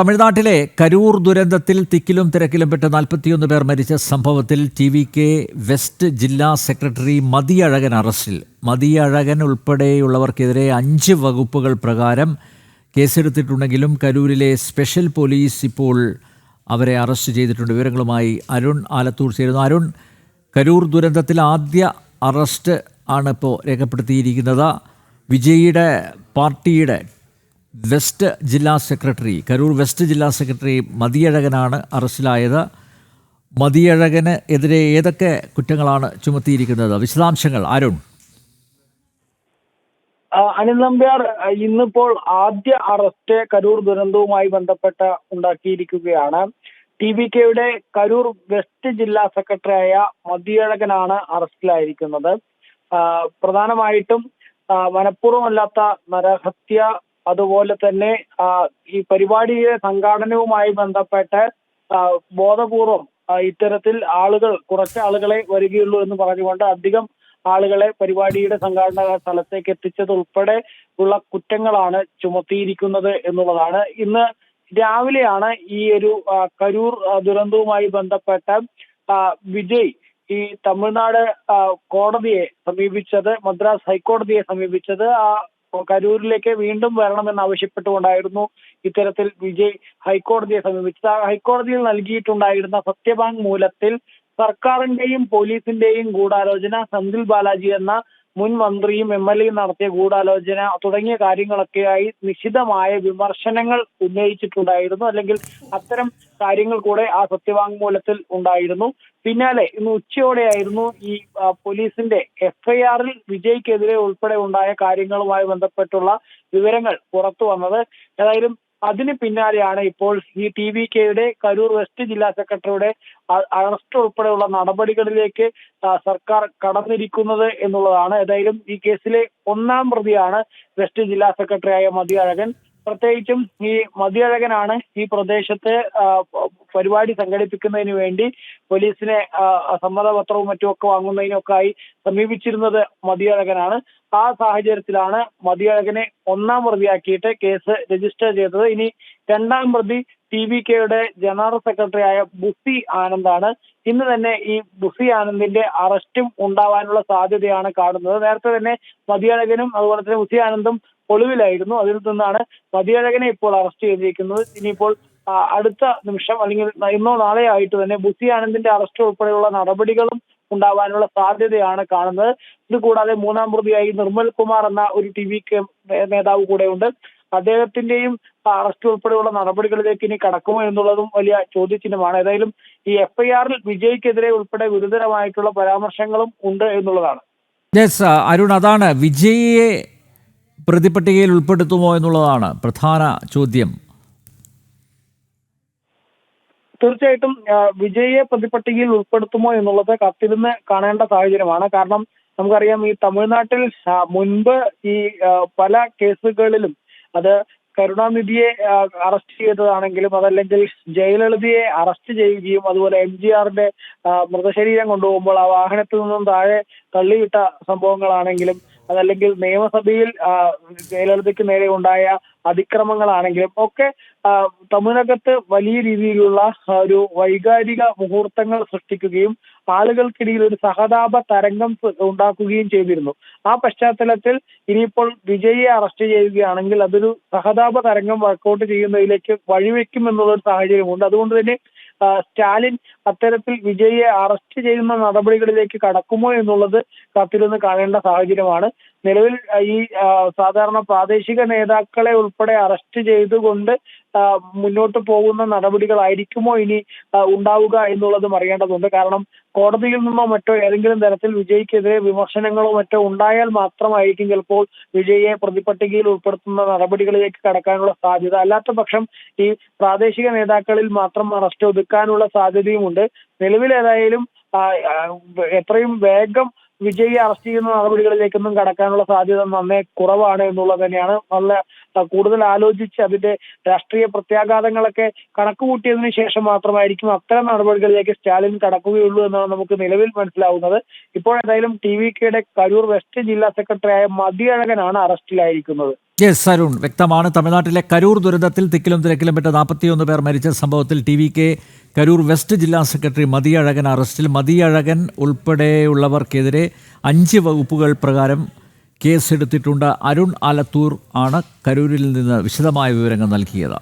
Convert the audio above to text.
തമിഴ്നാട്ടിലെ കരൂർ ദുരന്തത്തിൽ തിക്കിലും തിരക്കിലും പെട്ട് നാൽപ്പത്തിയൊന്ന് പേർ മരിച്ച സംഭവത്തിൽ ടി വി കെ വെസ്റ്റ് ജില്ലാ സെക്രട്ടറി മതിയഴകൻ അറസ്റ്റിൽ. മതിയഴകൻ ഉൾപ്പെടെയുള്ളവർക്കെതിരെ അഞ്ച് വകുപ്പുകൾ പ്രകാരം കേസെടുത്തിട്ടുണ്ടെങ്കിലും കരൂരിലെ സ്പെഷ്യൽ പോലീസ് ഇപ്പോൾ അവരെ അറസ്റ്റ് ചെയ്തിട്ടുണ്ട്. വിവരങ്ങളുമായി അരുൺ ആലത്തൂർ ചേരുന്നു. അരുൺ കരൂർ ദുരന്തത്തിൽ ആദ്യ അറസ്റ്റ് ആണ് ഇപ്പോൾ രേഖപ്പെടുത്തിയിരിക്കുന്നത്. വിജയിയുടെ പാർട്ടിയുടെ വെസ്റ്റ് ജില്ലാ സെക്രട്ടറി കരൂർ വെസ്റ്റ് ജില്ലാ സെക്രട്ടറി മതിയഴകനാണ് അറസ്റ്റിലായത്. മതിയഴകന് എതിരെ ഏതൊക്കെ കുറ്റങ്ങളാണ് ചുമത്തിയിരിക്കുന്നത്? വിശദാംശങ്ങൾ അരുൺ. അനിൽ നമ്പ്യാർ ഇന്നിപ്പോൾ ആദ്യ അറസ്റ്റ് കരൂർ ദുരന്തവുമായി ബന്ധപ്പെട്ട് ഉണ്ടാക്കിയിരിക്കുകയാണ്. ടി വി കെയുടെ കരൂർ വെസ്റ്റ് ജില്ലാ സെക്രട്ടറിയായ മതിയഴകനാണ് അറസ്റ്റിലായിരിക്കുന്നത്. പ്രധാനമായിട്ടും മനഃപൂർവമല്ലാത്ത നരഹത്യ അതുപോലെ തന്നെ ഈ പരിപാടിയിലെ സംഘാടനവുമായി ബന്ധപ്പെട്ട് ബോധപൂർവം ഇത്തരത്തിൽ ആളുകൾ കുറച്ച് ആളുകളെ വരികയുള്ളൂ എന്ന് പറഞ്ഞുകൊണ്ട് അധികം ആളുകളെ പരിപാടിയുടെ സംഘാടന സ്ഥലത്തേക്ക് എത്തിച്ചത് ഉൾപ്പെടെ ഉള്ള കുറ്റങ്ങളാണ് ചുമത്തിയിരിക്കുന്നത് എന്നുള്ളതാണ്. ഇന്ന് രാവിലെയാണ് ഈ ഒരു കരൂർ ദുരന്തവുമായി ബന്ധപ്പെട്ട വിജയ് ഈ തമിഴ്നാട് കോടതിയെ സമീപിച്ചത് മദ്രാസ് ഹൈക്കോടതിയെ സമീപിച്ചത് ആ കരൂരിലേക്ക് വീണ്ടും വരണമെന്ന് ആവശ്യപ്പെട്ടുകൊണ്ടായിരുന്നു ഇത്തരത്തിൽ വിജയ് ഹൈക്കോടതിയെ സമീപിച്ചത്. ഹൈക്കോടതിയിൽ നൽകിയിട്ടുണ്ടായിരുന്ന സത്യവാങ്മൂലത്തിൽ സർക്കാരിന്റെയും പോലീസിന്റെയും ഗൂഢാലോചന സെന്തിൽ ബാലാജി എന്ന മുൻ മന്ത്രിയും എം എൽ എയും നടത്തിയ ഗൂഢാലോചന തുടങ്ങിയ കാര്യങ്ങളൊക്കെയായി നിശിതമായ വിമർശനങ്ങൾ ഉന്നയിച്ചിട്ടുണ്ടായിരുന്നു. അല്ലെങ്കിൽ അത്തരം കാര്യങ്ങൾ കൂടെ ആ സത്യവാങ്മൂലത്തിൽ ഉണ്ടായിരുന്നു. പിന്നാലെ ഇന്ന് ഉച്ചയോടെയായിരുന്നു ഈ പോലീസിന്റെ എഫ്ഐആറിൽ വിജയ്ക്കെതിരെ ഉൾപ്പെടെ ഉണ്ടായ കാര്യങ്ങളുമായി ബന്ധപ്പെട്ടുള്ള വിവരങ്ങൾ പുറത്തു വന്നത്. ഏതായാലും അതിന് പിന്നാലെയാണ് ഇപ്പോൾ ഈ ടി വി കെയുടെ കരൂർ വെസ്റ്റ് ജില്ലാ സെക്രട്ടറിയുടെ അറസ്റ്റ് ഉൾപ്പെടെയുള്ള നടപടികളിലേക്ക് സർക്കാർ കടന്നിരിക്കുന്നത് എന്നുള്ളതാണ്. ഏതായാലും ഈ കേസിലെ ഒന്നാം പ്രതിയാണ് വെസ്റ്റ് ജില്ലാ സെക്രട്ടറിയായ മതിയഴകൻ പ്രത്യേകിച്ചും ഈ മതിയഴകനാണ് ഈ പ്രദേശത്ത് പരിപാടി സംഘടിപ്പിക്കുന്നതിന് വേണ്ടി പോലീസിനെ സമ്മതപത്രവും മറ്റുമൊക്കെ വാങ്ങുന്നതിനൊക്കെ ആയി സമീപിച്ചിരുന്നത് മതിയഴകനാണ്. ആ സാഹചര്യത്തിലാണ് മതിയഴകനെ ഒന്നാം പ്രതിയാക്കിയിട്ട് കേസ് രജിസ്റ്റർ ചെയ്തത്. ഇനി രണ്ടാം പ്രതി ടി വി കെയുടെ ജനറൽ സെക്രട്ടറിയായ ബുസി ആനന്ദാണ്. ഇന്ന് തന്നെ ഈ ബുസി ആനന്ദിന്റെ അറസ്റ്റും ഉണ്ടാവാനുള്ള സാധ്യതയാണ് കാണുന്നത്. നേരത്തെ തന്നെ മതിയഴകനും അതുപോലെ തന്നെ ബുസി ആനന്ദും ഒളിവിലായിരുന്നു. അതിൽ നിന്നാണ് മതിയഴകനെ ഇപ്പോൾ അറസ്റ്റ് ചെയ്തിരിക്കുന്നത്. ഇനിയിപ്പോൾ അടുത്ത നിമിഷം അല്ലെങ്കിൽ ഇന്നോ നാളെ ആയിട്ട് തന്നെ ബുസി ആനന്ദിന്റെ അറസ്റ്റ് ഉൾപ്പെടെയുള്ള നടപടികളും ഉണ്ടാവാനുള്ള സാധ്യതയാണ് കാണുന്നത്. ഇത് കൂടാതെ മൂന്നാം പ്രതിയായി നിർമ്മൽ കുമാർ എന്ന ഒരു ടി വി നേതാവ് കൂടെ ഉണ്ട് അദ്ദേഹത്തിന്റെയും അറസ്റ്റ് ഉൾപ്പെടെയുള്ള നടപടികളിലേക്ക് ഇനി കടക്കുമോ എന്നുള്ളതും വലിയ ചോദ്യചിഹ്നമാണ്. ഏതായാലും ഈ എഫ്ഐആറിൽ വിജയ്ക്കെതിരെ ഉൾപ്പെടെ ഗുരുതരമായിട്ടുള്ള പരാമർശങ്ങളും ഉണ്ട് എന്നുള്ളതാണ്. യെസ് അരുൺ അതാണ് വിജയിയെ പ്രതിപട്ടികയിൽ ഉൾപ്പെടുത്തുമോ എന്നുള്ളതാണ് പ്രധാന ചോദ്യം. തീർച്ചയായിട്ടും വിജയിയെ പ്രതിപട്ടികയിൽ ഉൾപ്പെടുത്തുമോ എന്നുള്ളത് കത്തിരുന്ന് കാണേണ്ട സാഹചര്യമാണ്. കാരണം നമുക്കറിയാം ഈ തമിഴ്നാട്ടിൽ മുൻപ് ഈ പല കേസുകളിലും അത് കരുണാനിധിയെ അറസ്റ്റ് ചെയ്തതാണെങ്കിലും അതല്ലെങ്കിൽ ജയലളിതയെ അറസ്റ്റ് ചെയ്യുകയും അതുപോലെ എം ജി ആറിന്റെ മൃതശരീരം കൊണ്ടുപോകുമ്പോൾ ആ വാഹനത്തിൽ നിന്നും താഴെ തള്ളിയിട്ട സംഭവങ്ങളാണെങ്കിലും അതല്ലെങ്കിൽ നിയമസഭയിൽ ജയലളിതയ്ക്ക് നേരെ ഉണ്ടായ അതിക്രമങ്ങളാണെങ്കിലും ഒക്കെ തമിഴകത്ത് വലിയ രീതിയിലുള്ള ഒരു വൈകാരിക മുഹൂർത്തങ്ങൾ സൃഷ്ടിക്കുകയും ആളുകൾക്കിടയിൽ ഒരു സഹതാപ തരംഗം ഉണ്ടാക്കുകയും ചെയ്തിരുന്നു. ആ പശ്ചാത്തലത്തിൽ ഇനിയിപ്പോൾ വിജയിയെ അറസ്റ്റ് ചെയ്യുകയാണെങ്കിൽ അതൊരു സഹതാപ തരംഗം വർക്കൗട്ട് ചെയ്യുന്നതിലേക്ക് വഴിവെക്കും എന്നുള്ള ഒരു സാഹചര്യമുണ്ട്. അതുകൊണ്ട് തന്നെ സ്റ്റാലിൻ അത്തരത്തിൽ വിജയിയെ അറസ്റ്റ് ചെയ്യുന്ന നടപടികളിലേക്ക് കടക്കുമോ എന്നുള്ളത് കാത്തിരുന്ന് കാണേണ്ട സാഹചര്യമാണ്. നിലവിൽ ഈ സാധാരണ പ്രാദേശിക നേതാക്കളെ ഉൾപ്പെടെ അറസ്റ്റ് ചെയ്തുകൊണ്ട് മുന്നോട്ട് പോകുന്ന നടപടികളായിരിക്കുമോ ഇനി ഉണ്ടാവുക എന്നുള്ളതും അറിയേണ്ടതുണ്ട്. കാരണം കോടതിയിൽ നിന്നോ മറ്റോ ഏതെങ്കിലും തരത്തിൽ വിജയ്ക്കെതിരെ വിമർശനങ്ങളോ മറ്റോ ഉണ്ടായാൽ മാത്രമായിരിക്കും ചിലപ്പോൾ വിജയിയെ പ്രതിപട്ടികയിൽ ഉൾപ്പെടുത്തുന്ന നടപടികളിലേക്ക് കടക്കാനുള്ള സാധ്യത. അല്ലാത്ത പക്ഷം ഈ പ്രാദേശിക നേതാക്കളിൽ മാത്രം അറസ്റ്റ് ഒതുക്കാനുള്ള സാധ്യതയുമുണ്ട്. ആ, എത്രയും വേഗം വിജയിയെ അറസ്റ്റ് ചെയ്യുന്ന നടപടികളിലേക്കൊന്നും കടക്കാനുള്ള സാധ്യത നന്നേ കുറവാണ് എന്നുള്ളത് തന്നെയാണ്. നല്ല കൂടുതൽ ആലോചിച്ച് അതിന്റെ രാഷ്ട്രീയ പ്രത്യാഘാതങ്ങളൊക്കെ കണക്കുകൂട്ടിയതിനു ശേഷം മാത്രമായിരിക്കും അത്തരം നടപടികളിലേക്ക് സ്റ്റാലിൻ കടക്കുകയുള്ളൂ എന്നാണ് നമുക്ക് നിലവിൽ മനസ്സിലാവുന്നത്. ഇപ്പോൾ ഏതായാലും ടി വി കെയുടെ കരൂർ വെസ്റ്റ് ജില്ലാ സെക്രട്ടറിയായ മതിയഴകനാണ് അറസ്റ്റിലായിരിക്കുന്നത്. യെസ് അരുൺ വ്യക്തമാണ്. തമിഴ്നാട്ടിലെ കരൂർ ദുരന്തത്തിൽ തിക്കിലും തിരക്കിലും പെട്ട നാൽപ്പത്തിയൊന്ന് പേർ മരിച്ച സംഭവത്തിൽ T V K Karur west ജില്ലാ സെക്രട്ടറി മതിയഴകൻ അറസ്റ്റിൽ. മതിയഴകൻ ഉൾപ്പെടെയുള്ളവർക്കെതിരെ അഞ്ച് വകുപ്പുകൾ പ്രകാരം കേസെടുത്തിട്ടുണ്ട്. അരുൺ ആലത്തൂർ ആണ് കരൂരിൽ നിന്ന് വിശദമായ വിവരങ്ങൾ നൽകിയത്.